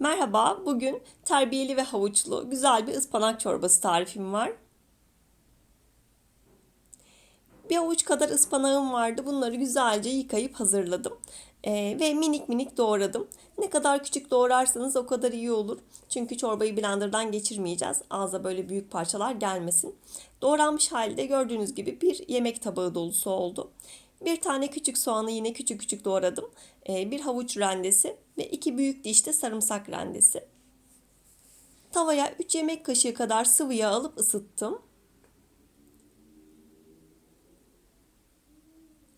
Merhaba, bugün terbiyeli ve havuçlu güzel bir ıspanak çorbası tarifim var. Bir avuç kadar ıspanağım vardı. Bunları güzelce yıkayıp hazırladım. Ee, ve minik minik doğradım. Ne kadar küçük doğrarsanız o kadar iyi olur. Çünkü çorbayı blenderdan geçirmeyeceğiz. Ağza böyle büyük parçalar gelmesin. Doğranmış halde gördüğünüz gibi bir yemek tabağı dolusu oldu. Bir tane küçük soğanı yine küçük küçük doğradım. Ee, bir havuç rendesi ve iki büyük dişte sarımsak rendesi. Tavaya 3 yemek kaşığı kadar sıvı yağ alıp ısıttım.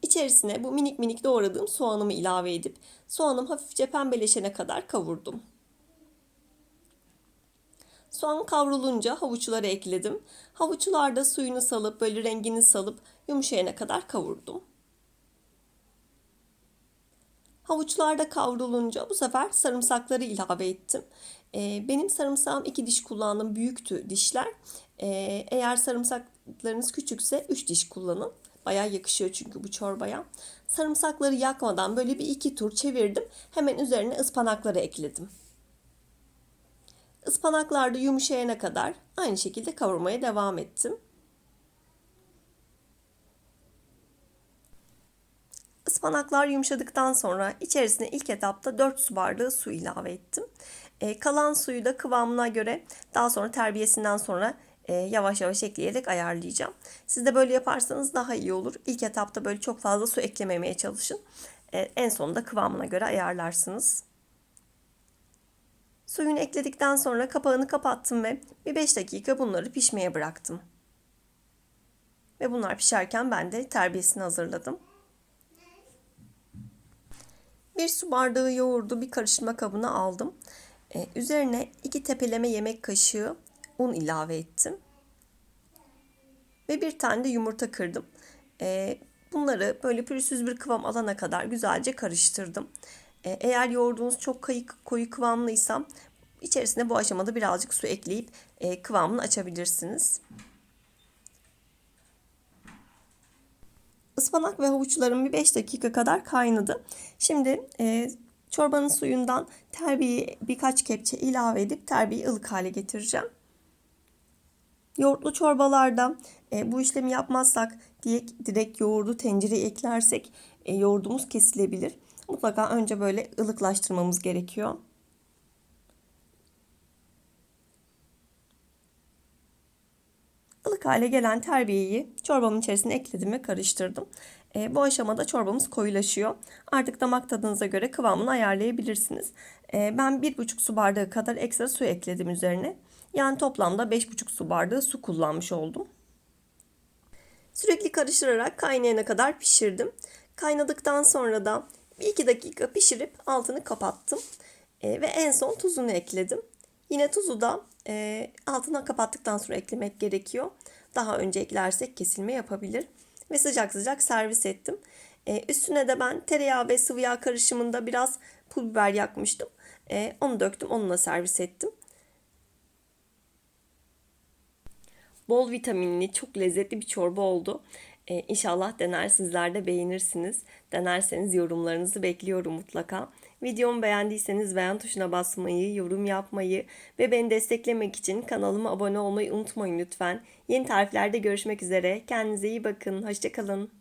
İçerisine bu minik minik doğradığım soğanımı ilave edip soğanım hafifçe pembeleşene kadar kavurdum. Soğan kavrulunca havuçları ekledim. Havuçlar da suyunu salıp böyle rengini salıp yumuşayana kadar kavurdum. Havuçlar da kavrulunca bu sefer sarımsakları ilave ettim. Ee, benim sarımsağım iki diş kullandım. Büyüktü dişler. Ee, eğer sarımsaklarınız küçükse üç diş kullanın. Bayağı yakışıyor çünkü bu çorbaya. Sarımsakları yakmadan böyle bir iki tur çevirdim. Hemen üzerine ıspanakları ekledim. Ispanaklar da yumuşayana kadar aynı şekilde kavurmaya devam ettim. Ispanaklar yumuşadıktan sonra içerisine ilk etapta 4 su bardağı su ilave ettim. E, kalan suyu da kıvamına göre daha sonra terbiyesinden sonra e, yavaş yavaş ekleyerek ayarlayacağım. Siz de böyle yaparsanız daha iyi olur. İlk etapta böyle çok fazla su eklememeye çalışın. E, en sonunda kıvamına göre ayarlarsınız. Suyunu ekledikten sonra kapağını kapattım ve bir 5 dakika bunları pişmeye bıraktım. Ve bunlar pişerken ben de terbiyesini hazırladım. Bir su bardağı yoğurdu bir karıştırma kabına aldım. Ee, üzerine iki tepeleme yemek kaşığı un ilave ettim. Ve bir tane de yumurta kırdım. Ee, bunları böyle pürüzsüz bir kıvam alana kadar güzelce karıştırdım. Ee, eğer yoğurdunuz çok kayık, koyu kıvamlıysa içerisine bu aşamada birazcık su ekleyip e, kıvamını açabilirsiniz. Ispanak ve havuçlarım bir 5 dakika kadar kaynadı. Şimdi e, çorbanın suyundan terbiyeyi birkaç kepçe ilave edip terbiyeyi ılık hale getireceğim. Yoğurtlu çorbalarda e, bu işlemi yapmazsak direkt, direkt yoğurdu tencereye eklersek e, yoğurdumuz kesilebilir. Mutlaka önce böyle ılıklaştırmamız gerekiyor. Ilık hale gelen terbiyeyi çorbamın içerisine ekledim ve karıştırdım. E, bu aşamada çorbamız koyulaşıyor. Artık damak tadınıza göre kıvamını ayarlayabilirsiniz. E, ben 1,5 su bardağı kadar ekstra su ekledim üzerine. Yani toplamda 5,5 su bardağı su kullanmış oldum. Sürekli karıştırarak kaynayana kadar pişirdim. Kaynadıktan sonra da 1-2 dakika pişirip altını kapattım. E, ve en son tuzunu ekledim. Yine tuzu da e, altına kapattıktan sonra eklemek gerekiyor. Daha önce eklersek kesilme yapabilir. Ve sıcak sıcak servis ettim. E, üstüne de ben tereyağı ve sıvı yağ karışımında biraz pul biber yakmıştım. E, onu döktüm onunla servis ettim. Bol vitaminli, çok lezzetli bir çorba oldu. Ee, inşallah dener sizler de beğenirsiniz. Denerseniz yorumlarınızı bekliyorum mutlaka. Videomu beğendiyseniz beğen tuşuna basmayı, yorum yapmayı ve beni desteklemek için kanalıma abone olmayı unutmayın lütfen. Yeni tariflerde görüşmek üzere. Kendinize iyi bakın. Hoşçakalın.